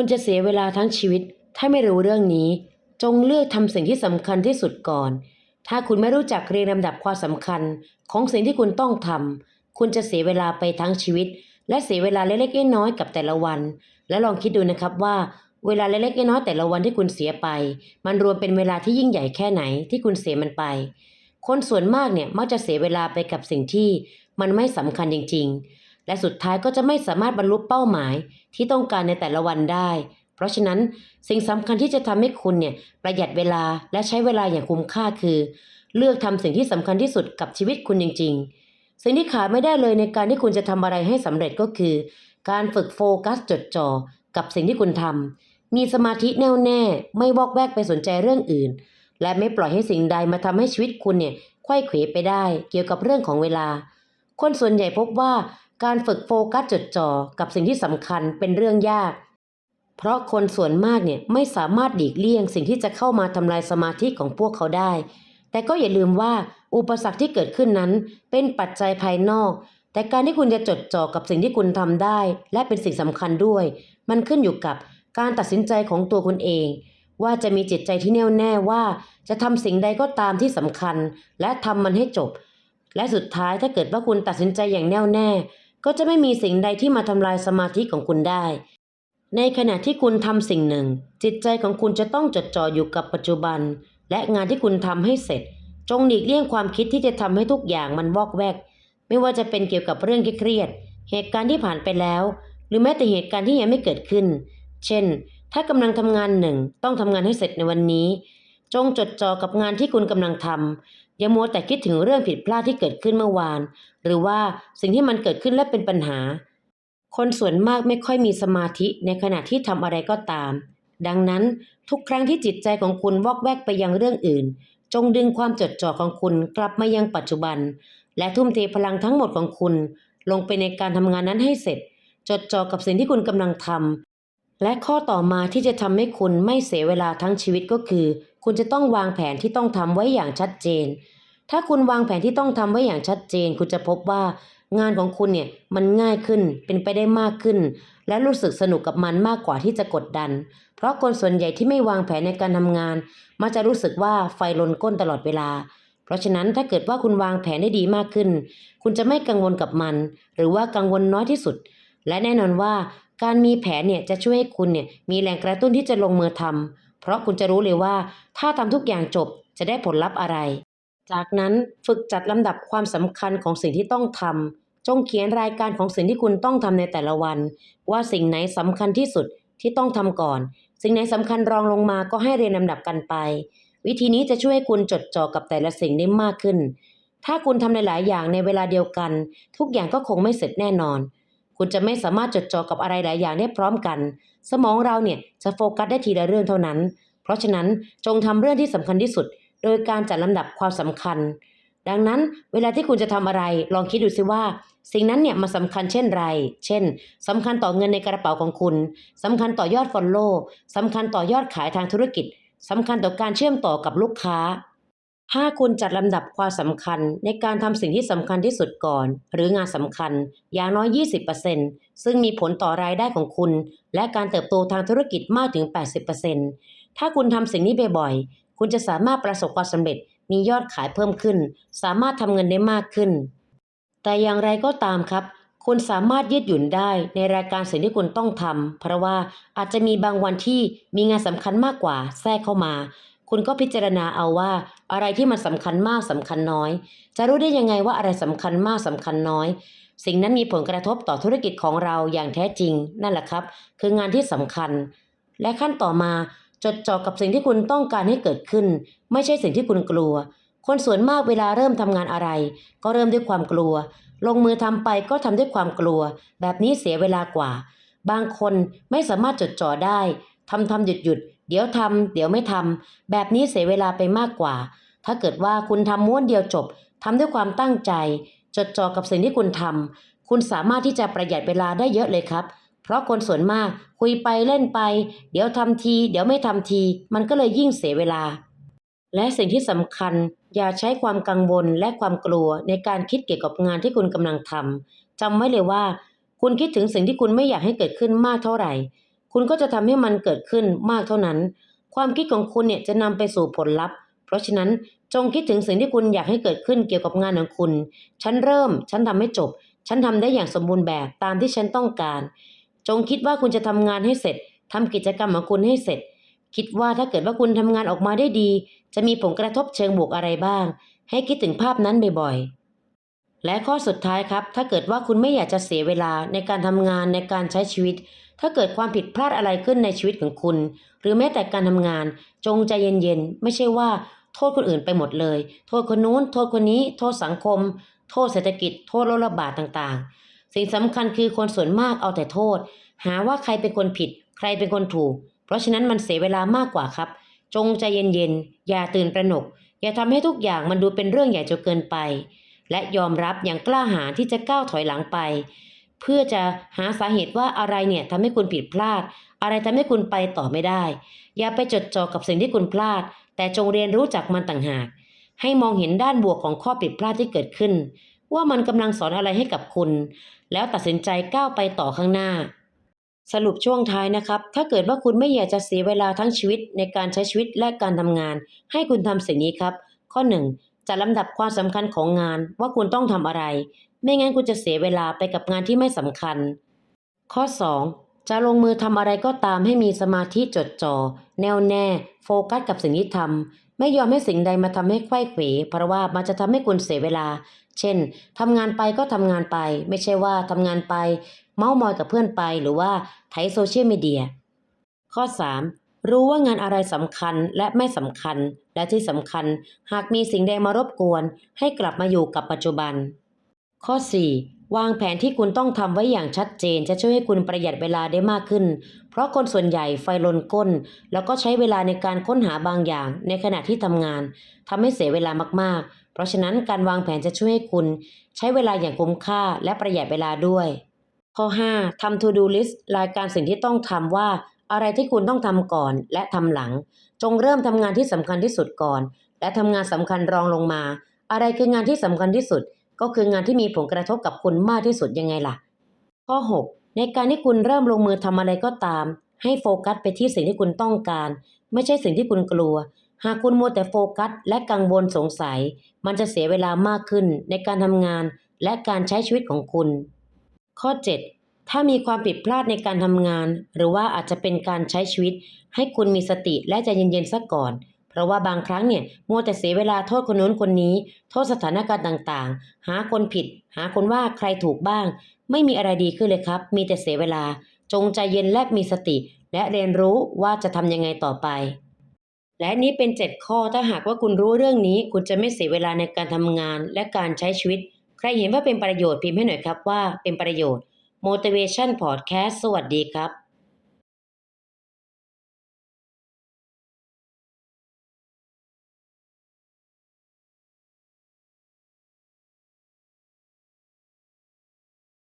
คุณจะเสียเวลาทั้งชีวิต ถ้าไม่รู้เรื่องนี้ จงเลือกทำสิ่งที่สำคัญที่สุดก่อน ถ้าคุณไม่รู้จักเรียงลำดับความสำคัญ ของสิ่งที่คุณต้องทำคุณจะเสียเวลาไปทั้งชีวิต และเสียเวลาเล็กๆน้อยๆกับแต่ละวัน และลองคิดดูนะครับว่าเวลาเล็กๆน้อยๆแต่ละวันที่คุณเสียไป มันรวมเป็นเวลาที่ยิ่งใหญ่แค่ไหนที่คุณเสียมันไป คนส่วนมากเนี่ยมักจะเสียเวลาไปกับสิ่งที่มันไม่สำคัญจริง ๆ และสุดท้ายก็จะไม่สามารถบรรลุเป้าหมายที่ต้องการในแต่ละวันได้ เพราะฉะนั้นสิ่งสำคัญที่จะทำให้คุณเนี่ยประหยัดเวลาและใช้เวลาอย่างคุ้มค่าคือ เลือกทำสิ่งที่สำคัญที่สุดกับชีวิตคุณจริง ๆ สิ่งที่ขาดไม่ได้เลยในการที่คุณจะทำอะไรให้สำเร็จก็คือ การฝึกโฟกัสจดจ่อกับสิ่งที่คุณทำมีสมาธิแน่วแน่ ไม่วอกแวกไปสนใจเรื่องอื่น และไม่ปล่อยให้สิ่งใดมาทำให้ชีวิตคุณเนี่ยไขว้เขวไปได้ เกี่ยวกับเรื่องของเวลา คนส่วนใหญ่พบว่า การฝึกโฟกัสจดจ่อกับสิ่งที่สำคัญเป็นเรื่องยาก เพราะคนส่วนมากเนี่ยไม่สามารถหลีกเลี่ยงสิ่งที่จะเข้ามาทำลายสมาธิของพวกเขาได้ แต่ก็อย่าลืมว่าอุปสรรคที่เกิดขึ้นนั้น เป็นปัจจัยภายนอก แต่การที่คุณจะจดจ่อกับสิ่งที่คุณทำได้ และเป็นสิ่งสำคัญด้วย มันขึ้นอยู่กับการตัดสินใจของตัวคุณเอง ว่าจะมีจิตใจที่แน่วแน่ว่า จะทำสิ่งใดก็ตามที่สำคัญ และทำมันให้จบ และสุดท้ายถ้าเกิดว่าคุณตัดสินใจอย่างแน่วแน่ ก็จะไม่มีสิ่งใดที่มาทำลายสมาธิของคุณได้ ในขณะที่คุณทำสิ่งหนึ่ง จิตใจของคุณจะต้องจดจ่ออยู่กับปัจจุบัน และงานที่คุณทำให้เสร็จ จงหลีกเลี่ยงความคิดที่จะทำให้ทุกอย่างมันวอกแวก ไม่ว่าจะเป็นเกี่ยวกับเรื่องเครียด เหตุการณ์ที่ผ่านไปแล้ว หรือแม้แต่เหตุการณ์ที่ยังไม่เกิดขึ้น เช่น ถ้ากำลังทำงานหนึ่ง ต้องทำงานให้เสร็จในวันนี้ จงจดจ่อกับงานที่คุณกำลังทำอย่ามัวแต่คิดถึงเรื่องผิดพลาดที่เกิดขึ้นเมื่อวาน หรือว่าสิ่งที่มันเกิดขึ้นและเป็นปัญหา คนส่วนมากไม่ค่อยมีสมาธิในขณะที่ทำอะไรก็ตาม ดังนั้นทุกครั้งที่จิตใจของคุณวอกแวกไปยังเรื่องอื่น จงดึงความจดจ่อของคุณกลับมายังปัจจุบัน และทุ่มเทพลังทั้งหมดของคุณ ลงไปในการทำงานนั้นให้เสร็จ จดจ่อกับสิ่งที่คุณกำลังทำและข้อต่อมาที่จะทำให้คุณไม่เสียเวลาทั้งชีวิตก็คือคุณจะต้องวางแผนที่ต้องทำไว้อย่างชัดเจน ถ้าคุณวางแผนที่ต้องทำไว้อย่างชัดเจน คุณจะพบว่างานของคุณเนี่ยมันง่ายขึ้นเป็นไปได้มากขึ้น และรู้สึกสนุกกับมันมากกว่าที่จะกดดัน เพราะคนส่วนใหญ่ที่ไม่วางแผนในการทำงาน มักจะรู้สึกว่าไฟลนก้นตลอดเวลา เพราะฉะนั้นถ้าเกิดว่าคุณวางแผนได้ดีมากขึ้น คุณจะไม่กังวลกับมัน หรือว่ากังวลน้อยที่สุด และแน่นอนว่าการมีแผนเนี่ยจะช่วยให้คุณเนี่ยมีแรงกระตุ้นที่จะลงมือทำ เพราะคุณจะรู้เลยว่า ถ้าทำทุกอย่างจบจะได้ผลลัพธ์อะไร จากนั้นฝึกจัดลำดับความสำคัญของสิ่งที่ต้องทำจงเขียนรายการของสิ่งที่คุณต้องทำในแต่ละวัน ว่าสิ่งไหนสำคัญที่สุดที่ต้องทำก่อน สิ่งไหนสำคัญรองลงมาก็ให้เรียนลำดับกันไป วิธีนี้จะช่วยให้คุณจดจ่อกับแต่ละสิ่งได้มากขึ้น ถ้าคุณทำในหลายอย่างในเวลาเดียวกัน ทุกอย่างก็คงไม่เสร็จแน่นอน คุณจะไม่สามารถจดจ่อกับอะไรหลายอย่างได้พร้อมกัน สมองเราเนี่ยจะโฟกัสได้ทีละเรื่องเท่านั้น เพราะฉะนั้นจงทำเรื่องที่สำคัญที่สุด โดยการจัดลำดับความสำคัญ ดังนั้นเวลาที่คุณจะทำอะไร ลองคิดดูสิว่า สิ่งนั้นเนี่ยมันสำคัญเช่นไร เช่นสำคัญต่อเงินในกระเป๋าของคุณสำคัญต่อยอดฟอลโล่สำคัญต่อยอดขายทางธุรกิจสำคัญต่อการเชื่อมต่อกับลูกค้า ถ้าคุณจัดลำดับความสำคัญในการทำสิ่งที่สำคัญที่สุดก่อน หรืองานสำคัญอย่างน้อย 20%ซึ่งมีผลต่อรายได้ของคุณ และการเติบโตทางธุรกิจมากถึง 80%ถ้าคุณทำสิ่งนี้บ่อยๆ คุณจะสามารถประสบความสำเร็จมียอดขายเพิ่มขึ้น สามารถทำเงินได้มากขึ้น แต่อย่างไรก็ตามครับ คุณสามารถยืดหยุ่นได้ในรายการสิ่งที่คุณต้องทำเพราะว่าอาจจะมีบางวันที่มีงานสำคัญมากกว่าแทรกเข้ามา คุณก็พิจารณาเอาว่าอะไรที่มันสำคัญมากสำคัญน้อย จะรู้ได้ยังไงว่าอะไรสำคัญมากสำคัญน้อย สิ่งนั้นมีผลกระทบต่อธุรกิจของเราอย่างแท้จริง นั่นแหละครับ คืองานที่สำคัญ และขั้นต่อมาจดจ่อกับสิ่งที่คุณต้องการให้เกิดขึ้น ไม่ใช่สิ่งที่คุณกลัว คนส่วนมากเวลาเริ่มทำงานอะไร ก็เริ่มด้วยความกลัว ลงมือทำไปก็ทำด้วยความกลัว แบบนี้เสียเวลากว่า บางคนไม่สามารถจดจ่อได้ ทำทำหยุดหยุดเดี๋ยวทำเดี๋ยวไม่ทำแบบนี้เสียเวลาไปมากกว่า ถ้าเกิดว่าคุณทำม้วนเดียวจบทำด้วยความตั้งใจ จดจ่อกับสิ่งที่คุณทำคุณสามารถที่จะประหยัดเวลาได้เยอะเลยครับ เพราะคนส่วนมากคุยไปเล่นไป เดี๋ยวทำที เดี๋ยวไม่ทำที มันก็เลยยิ่งเสียเวลา และสิ่งที่สำคัญอย่าใช้ความกังวลและความกลัวในการคิดเกี่ยวกับงานที่คุณกำลังทำจำไว้เลยว่า คุณคิดถึงสิ่งที่คุณไม่อยากให้เกิดขึ้นมากเท่าไหร่ คุณก็จะทำให้มันเกิดขึ้นมากเท่านั้น ความคิดของคุณเนี่ยจะนำไปสู่ผลลัพธ์ เพราะฉะนั้นจงคิดถึงสิ่งที่คุณอยากให้เกิดขึ้นเกี่ยวกับงานของคุณ ฉันเริ่ม ฉันทำให้จบ ฉันทำได้อย่างสมบูรณ์แบบตามที่ฉันต้องการ จงคิดว่าคุณจะทำงานให้เสร็จทำกิจกรรมของคุณให้เสร็จ คิดว่าถ้าเกิดว่าคุณทำงานออกมาได้ดี จะมีผลกระทบเชิงบวกอะไรบ้าง ให้คิดถึงภาพนั้นบ่อยๆและข้อสุดท้ายครับ ถ้าเกิดว่าคุณไม่อยากจะเสียเวลาในการทำงานในการใช้ชีวิต ถ้าเกิดความผิดพลาดอะไรขึ้นในชีวิตของคุณ หรือแม้แต่การทำงาน จงใจเย็นๆ ไม่ใช่ว่า โทษคนอื่นไปหมดเลย โทษคนนู้น โทษคนนี้ โทษสังคม โทษเศรษฐกิจ โทษโรคระบาดต่างๆ สิ่งสำคัญคือคนส่วนมากเอาแต่โทษ หาว่าใครเป็นคนผิด ใครเป็นคนถูก เพราะฉะนั้นมันเสียเวลามากกว่าครับ จงใจเย็นๆ อย่าตื่นประหนก อย่าทำให้ทุกอย่างมันดูเป็นเรื่องใหญ่จนเกินไป และยอมรับอย่างกล้าหาญที่จะก้าวถอยหลังไป เพื่อจะหาสาเหตุว่าอะไรเนี่ยทำให้คุณผิดพลาด อะไรทำให้คุณไปต่อไม่ได้ อย่าไปจดจ่อกับสิ่งที่คุณพลาด แต่จงเรียนรู้จากมันต่างหาก ให้มองเห็นด้านบวกของข้อผิดพลาดที่เกิดขึ้น ว่ามันกำลังสอนอะไรให้กับคุณ แล้วตัดสินใจก้าวไปต่อข้างหน้า สรุปช่วงท้ายนะครับ ถ้าเกิดว่าคุณไม่อยากจะเสียเวลาทั้งชีวิตในการใช้ชีวิตและการทำงาน ให้คุณทำสิ่งนี้ครับ ข้อ 1. จัดลำดับความสำคัญของงานว่าคุณต้องทำอะไร ไม่งั้นคุณจะเสียเวลาไปกับงานที่ไม่สำคัญ ข้อ 2. จะลงมือทำอะไรก็ตามให้มีสมาธิจดจ่อแน่วแน่ โฟกัสกับสิ่งที่ทำไม่ยอมให้สิ่งใดมาทำให้ไขว้เขวเพราะว่ามันจะทำให้คุณเสียเวลา เช่นทำงานไปก็ทำงานไป ไม่ใช่ว่าทำงานไป เมาส์มอยกับเพื่อนไปหรือว่าไถโซเชียลมีเดียข้อ 3. รู้ว่างานอะไรสำคัญและไม่สำคัญ และที่สำคัญ หากมีสิ่งใดมารบกวน ให้กลับมาอยู่กับปัจจุบัน ข้อ 4. วางแผนที่คุณต้องทำไว้อย่างชัดเจน จะช่วยให้คุณประหยัดเวลาได้มากขึ้น เพราะคนส่วนใหญ่ไฟลนก้น แล้วก็ใช้เวลาในการค้นหาบางอย่าง ในขณะที่ทำงานทำให้เสียเวลามากๆ เพราะฉะนั้นการวางแผนจะช่วยให้คุณ ใช้เวลาอย่างคุ้มค่าและประหยัดเวลาด้วยข้อ 5. ทำ to do list รายการสิ่งที่ต้องทำว่า อะไรที่คุณต้องทำก่อนและทำหลัง จงเริ่มทำงานที่สำคัญที่สุดก่อน และทำงานสำคัญรองลงมา อะไรคืองานที่สำคัญที่สุด ก็คืองานที่มีผลกระทบกับคุณมากที่สุดยังไงล่ะ ข้อ 6. ในการที่คุณเริ่มลงมือทำอะไรก็ตาม ให้โฟกัสไปที่สิ่งที่คุณต้องการ ไม่ใช่สิ่งที่คุณกลัว หากคุณมัวแต่โฟกัส และกังวลสงสัย มันจะเสียเวลามากขึ้นในการทำงาน และการใช้ชีวิตของคุณ ข้อ 7. ถ้ามีความผิดพลาดในการทำงาน หรือว่าอาจจะเป็นการใช้ชีวิต ให้คุณมีสติและใจเย็นๆซะก่อน เพราะว่าบางครั้งเนี่ยมัวแต่เสียเวลาโทษคนนู้นคนนี้ โทษสถานการณ์ต่างๆ หาคนผิด หาคนว่าใครถูกบ้าง ไม่มีอะไรดีขึ้นเลยครับ มีแต่เสียเวลา จงใจเย็นและมีสติ และเรียนรู้ว่าจะทำยังไงต่อไป และนี้เป็น 7 ข้อถ้าหากว่าคุณรู้เรื่องนี้ คุณจะไม่เสียเวลาในการทำงานและการใช้ชีวิต ใครเห็นว่าเป็นประโยชน์พิมพ์ให้หน่อยครับว่าเป็นประโยชน์ motivation podcast สวัสดีครับ